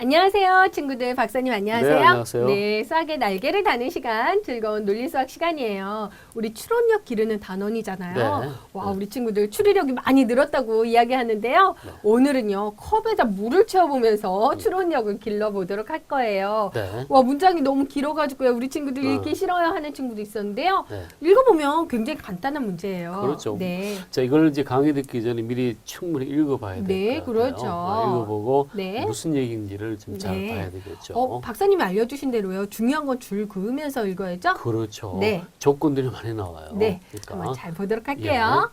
안녕하세요, 친구들. 박사님 안녕하세요. 네, 안녕하세요. 네, 수학의 날개를 다는 시간, 즐거운 논리 수학 시간이에요. 우리 추론력 기르는 단원이잖아요. 네. 와, 네. 우리 친구들 추리력이 많이 늘었다고 이야기하는데요. 네. 오늘은요, 컵에다 물을 채워보면서 추론력을 길러보도록 할 거예요. 네. 와, 문장이 너무 길어가지고요. 우리 친구들 어. 읽기 싫어요 하는 친구도 있었는데요. 네. 읽어보면 굉장히 간단한 문제예요. 그렇죠. 네. 자, 이걸 이제 강의 듣기 전에 미리 충분히 읽어봐야 될 네. 그렇죠. 어, 읽어보고 네. 무슨 얘기인지를 좀 잘 네. 봐야 되겠죠. 어, 박사님이 알려주신 대로요. 중요한 건 줄 그으면서 읽어야죠. 그렇죠. 네. 조건들이 많이 나와요. 네, 그러니까. 한번 잘 보도록 할게요.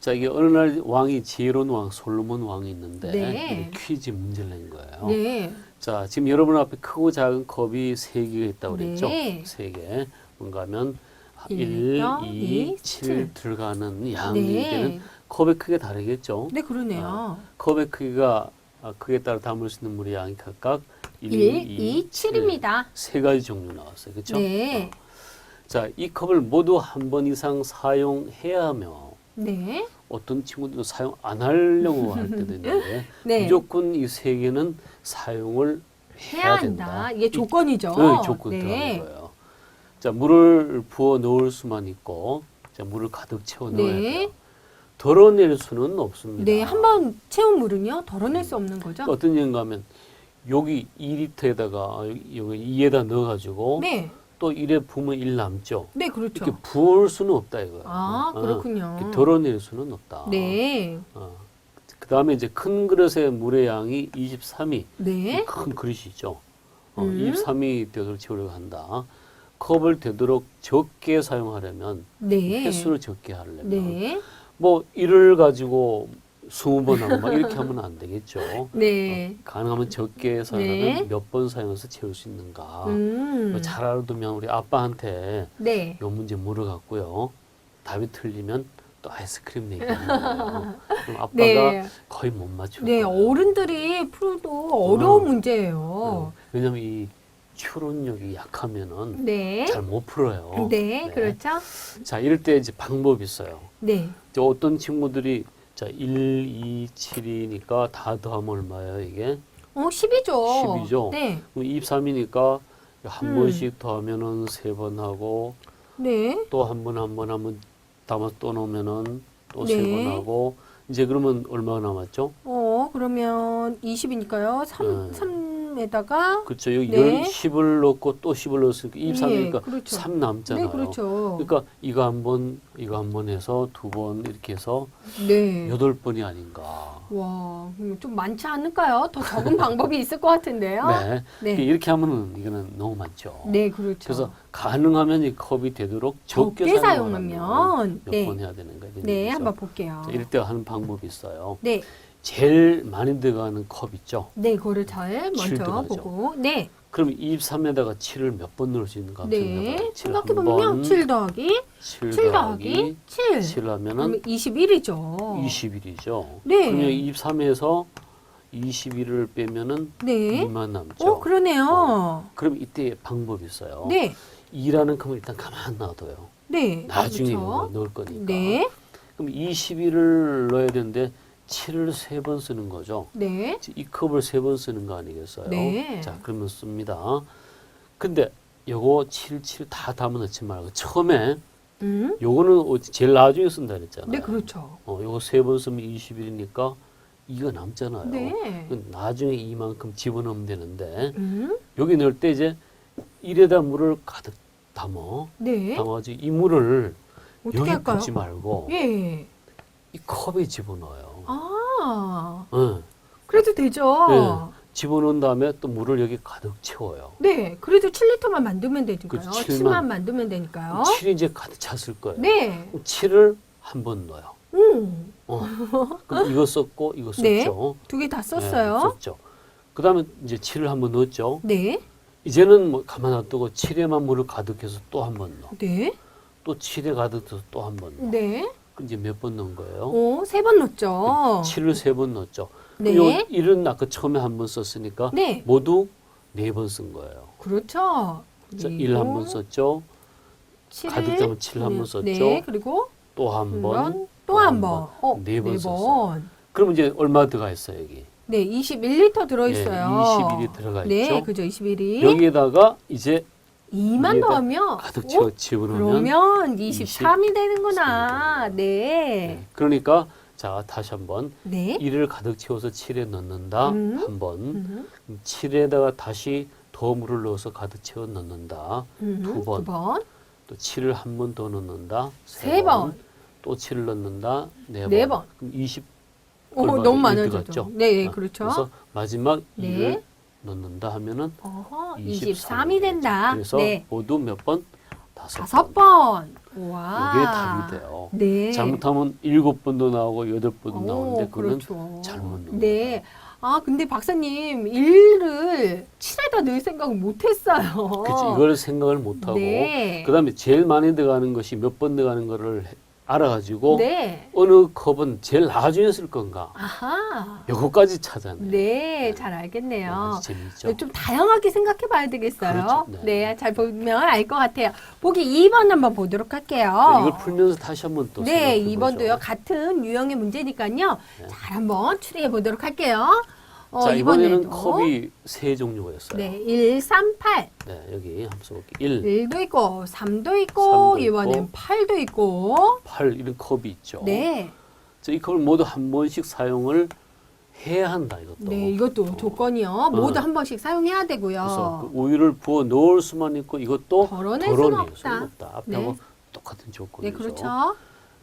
자, 이게 어느 날 왕이 지혜로운 왕 솔로몬 왕이 있는데 네. 퀴즈 문제를 낸 거예요. 네, 자, 지금 여러분 앞에 크고 작은 컵이 세 개가 있다고 그랬죠? 네. 세 개. 뭔가 하면 일, 1, 영, 2, 이, 7 칠. 들어가는 양이 네, 되는 컵의 크기가 다르겠죠? 네 그러네요. 아, 컵의 크기가 아, 크기에 따라 담을 수 있는 물의 양이 각각 1, 1, 2, 7입니다. 세 가지 종류 나왔어요. 그렇죠? 네, 자, 이 컵을 모두 한 번 이상 사용해야 하며 네, 어떤 친구들은 사용 안 하려고 할 때도 있는데 네. 무조건 이 세 개는 사용을 해야 해야 한다. 된다. 이게 조건이죠. 네, 조건 네. 들어가는 거예요. 자, 물을 부어 넣을 수만 있고, 자, 물을 가득 채워 넣어야 네. 돼요. 덜어낼 수는 없습니다. 네, 한번 채운 물은요 덜어낼 수 없는 거죠. 어떤 얘기인가 하면, 여기 2리터에다가, 여기 2에다 넣어가지고, 네, 또 1에 부으면 1 남죠. 네 그렇죠. 이렇게 부을 수는 없다, 이거예요. 아 어, 그렇군요. 이렇게 덜어낼 수는 없다. 네, 그 다음에 이제 큰 그릇의 물의 양이 23이, 네, 큰 그릇이죠. 어, 음. 23이 되도록 채우려고 한다. 컵을 되도록 적게 사용하려면 네, 횟수를 적게 하려면 네, 뭐 이를 가지고 20번 하고 막 이렇게 하면 안 되겠죠. 네, 가능하면 적게 사용하면 네. 몇번 사용해서 채울 수 있는가. 음, 뭐잘 알아두면 우리 아빠한테 네, 요 문제 물어갖고요. 답이 틀리면 또 아이스크림 내기하는 거예요. 그럼 아빠가 네. 거의 못 맞출 네, 거예요. 어른들이 풀도 어려운 어. 문제예요. 어, 왜냐면 이 추론력이 약하면은 네. 잘 못 풀어요. 네, 그렇죠. 자, 이럴 때 이제 방법이 있어요. 네. 이제 어떤 친구들이 자, 1, 2, 7이니까 다 더하면 얼마예요, 이게? 어, 10이죠. 10이죠. 네. 23이니까 한 음. 번씩 더하면은 세 번 하고 네. 또 한 번 한번 하면 담아서 또 넣으면은 또 세 번 네. 하고 이제 그러면 얼마가 남았죠? 어, 그러면 20이니까요. 3, 네. 3에다가 그렇죠. 여기 네. 10을 넣고 또 10을 넣었으니까 23이니까 예, 그렇죠. 3 남잖아요. 네, 그렇죠. 그러니까 이거 한 번, 이거 한 번 해서 두 번 이렇게 해서 네. 여덟 번이 아닌가. 와, 음, 좀 많지 않을까요? 더 적은 방법이 있을 것 같은데요. 네. 네. 이렇게 하면은 이거는 너무 많죠. 네, 그렇죠. 그래서 가능하면 이 컵이 되도록 적게, 적게 사용하면 사용하면 몇 네. 번 해야 되는 거예요. 네, 한번 볼게요. 이럴 때 하는 방법이 있어요. 네. 제일 많이 들어가는 컵 있죠. 네, 그거를 잘칠 먼저 들어가죠. 보고. 네. 그럼 23에다가 7을 몇 번 넣을 수 있는가? 네. 생각해 보면요. 7 더하기 7, 7 더하기 7. 7 그러면 하면은 21이죠. 21이죠. 네. 그러면 23에서 21을 빼면은 네. 2만 남죠. 어, 그러네요. 그럼 이때 방법이 있어요. 네. 2라는 컵을 일단 가만 놔둬요. 네. 나중에 그렇죠. 넣을 거니까. 네. 그럼 21을 넣어야 되는데 7을 세 번 쓰는 거죠. 네. 이 컵을 세 번 쓰는 거 아니겠어요? 네. 자, 그러면 씁니다. 근데 요거 7, 7 다 담아 넣지 말고 처음에 음. 요거는 어- 제일 나중에 쓴다 그랬잖아요. 네, 그렇죠. 어, 요거 세 번 쓰면 21이니까 2가 남잖아요. 네. 나중에 이만큼 집어넣으면 되는데 음. 여기 넣을 때 이제 1에다 물을 가득 담어. 네. 담아가지고 이 물을 어떻게 여기 할까요? 붓지 말고 예. 이 컵에 집어넣어요. 아. 응. 그래도 되죠. 네. 집어넣은 다음에 또 물을 여기 가득 채워요. 네. 그래도 7리터만 만들면 되니까요. 그렇죠. 7만 칠만. 만들면 되니까요. 7이 이제 가득 찼을 거예요. 네. 7을 한 번 넣어요. 음. 어. 그럼 이거 썼고 이거 썼죠. 네. 두 개다 네, 썼어요. 썼죠. 그 다음에 이제 7을 한 번 넣었죠. 네. 이제는 뭐 가만 놔두고 7에만 물을 가득해서 또 한 번 넣어. 네. 또 7에 가득해서 또 한 번 넣어. 네. 이제 몇 번 넣은 거예요? 오, 세 번 넣었죠. 7을 세 번 넣었죠. 네. 요 1은 아까 처음에 한 번 썼으니까 네. 모두 네 번 쓴 거예요. 그렇죠. 자, 1한 번 썼죠. 가득 담은 칠 한번 썼죠. 네. 그리고 또 한 번. 또 한 번. 어, 네번네 썼어요. 번. 그럼 이제 얼마 들어가 있어요, 여기? 네, 21리터 들어있어요. 예, 21이 들어가 네, 있죠. 그죠, 21이. 여기에다가 이제 2만 위에다 더하면 가득 오, 채워 그러면 23이 되는구나. 23이 네. 네. 그러니까 자 다시 한번 네. 1을 가득 채워서 7에 넣는다 음. 한 번. 음, 7에다가 다시 더 물을 넣어서 가득 채워 넣는다. 음, 두 번. 두 번. 또 7을 한 번 더 넣는다. 세 번. 또 7을 넣는다. 네 번. 네 번. 그럼 20 오, 너무 일 많아졌죠. 들어갔죠? 네, 아, 그렇죠. 그래서 마지막 네. 2를 넣는다 하면은 어허, 23이 23이 된다. 그래서 네. 모두 몇 번? 다섯, 번. 번. 와. 이게 답이 돼요. 네. 잘못하면 일곱 번도 나오고 여덟 번도 오, 나오는데 그거는 그렇죠. 잘못 넣은 네. 아, 근데 박사님, 1을 7에다 넣을 생각을 못 했어요. 그치, 이걸 생각을 못 하고 네. 그 다음에 제일 많이 들어가는 것이 몇 번 들어가는 거를 해- 알아가지고 네. 어느 컵은 제일 나중에 쓸 건가 아하. 요거까지 찾아내. 네, 잘 알겠네요. 아주 재미있죠. 좀 다양하게 생각해 봐야 되겠어요. 그렇죠. 네. 네. 잘 보면 알 것 같아요. 보기 2번 한번 보도록 할게요. 네, 이걸 풀면서 다시 한번 또 네, 생각해 2번도요. 보죠. 같은 유형의 문제니까요. 네. 잘 한번 추리해 보도록 할게요. 어, 자 이번에는 이번에도. 컵이 세 종류가 있어요. 네, 1, 3, 8. 네, 여기 한번 써볼게요. 1, 1도 있고, 3도 있고, 삼도 이번엔 있고. 8도 있고. 8 이런 컵이 있죠. 네. 자, 이 컵을 모두 한 번씩 사용을 해야 한다 이것도. 네, 이것도 어. 조건이요. 모두 한 번씩 사용해야 되고요. 그래서 그 우유를 부어 넣을 수만 있고 이것도 덜어낼 수는 덜어낼 없다. 수는 없다. 앞에하고 네. 똑같은 네, 조건이죠. 그렇죠.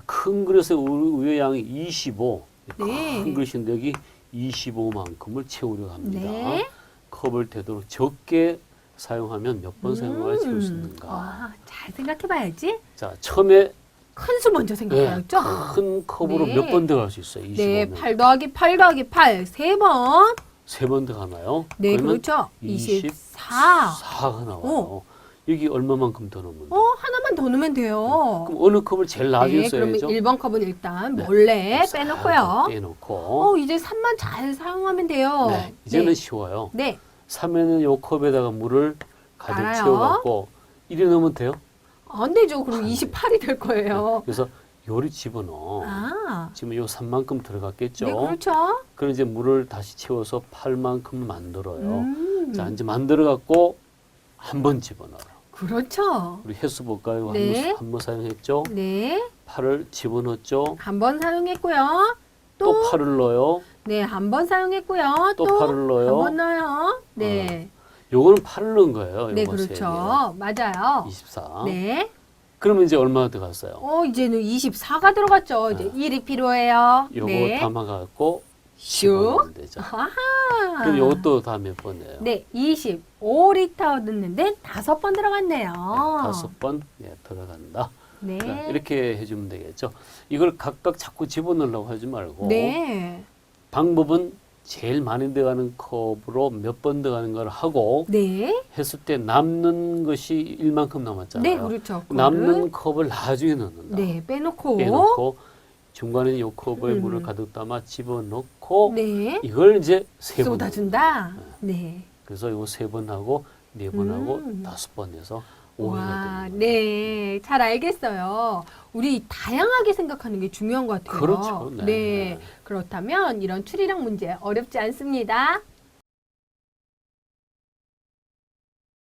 큰 그릇의 우유, 우유 양이 25. 네. 큰 그릇인데 여기 25만큼을 채우려고 합니다. 네. 컵을 되도록 적게 사용하면 몇 번 사용을 채울 수 있는가. 음. 아, 잘 생각해 봐야지. 자, 처음에 큰 수 먼저 네, 생각해야죠. 큰 컵으로 네. 몇 번 들어갈 수 있어요? 25면. 네, 8 더하기 8 더하기 8, 세 번 세 번 들어가나요? 네, 그렇죠. 24. 24. 4가 나와요. 여기 얼마만큼 더 넣으면 어, 하나만 더 넣으면 돼요. 그럼 어느 컵을 제일 나중에 네, 그러면 써야죠? 1번 컵은 일단 네. 몰래 싹 빼놓고요. 빼놓고. 어, 이제 3만 잘 사용하면 돼요. 네, 이제는 네. 쉬워요. 네. 3에는 요 컵에다가 물을 가득 알아요. 채워갖고 이래 넣으면 돼요. 안 되죠. 그럼 28이 될 거예요. 그래서 요리 집어넣어. 아. 지금 요 3만큼 들어갔겠죠? 네, 그렇죠. 그럼 이제 물을 다시 채워서 8만큼 만들어요. 음. 자, 이제 만들어갖고 한 번 집어넣어요. 그렇죠. 우리 횟수 볼까요? 네. 한 번 사용했죠? 네. 팔을 집어넣었죠? 한 번 사용했고요. 또, 또, 팔을 넣어요. 네, 한 번 사용했고요. 또 또, 팔을 넣어요. 한 번 넣어요. 네. 요거는 팔을 넣은 거예요. 네, 그렇죠. 맞아요. 개. 24. 네. 그러면 이제 얼마나 들어갔어요? 어, 이제는 24가 들어갔죠. 이제 1이 필요해요. 요거 네. 담아갖고 슉. 되죠. 아하. 그럼 요것도 다 몇 번이에요? 네, 25리터 넣는데 다섯 번 들어갔네요. 다섯 번 예, 들어간다. 네. 자, 이렇게 해주면 되겠죠. 이걸 각각 자꾸 집어넣으려고 하지 말고 네. 방법은 제일 많이 들어가는 컵으로 몇 번 들어가는 걸 하고 네. 했을 때 남는 것이 일만큼 남았잖아요. 네, 그렇죠. 남는 컵을 나중에 넣는다. 네, 빼놓고. 빼놓고 중간에 이 컵에 음. 물을 가득 담아 집어넣고 네. 이걸 이제 세 번. 쏟아준다. 네. 그래서 이거 세 번 하고 네 번 하고 음. 다섯 번 해서 와, 오해가 되는 거예요. 네. 잘 알겠어요. 우리 다양하게 생각하는 게 중요한 것 같아요. 그렇죠. 네. 네. 그렇다면 이런 추리랑 문제 어렵지 않습니다.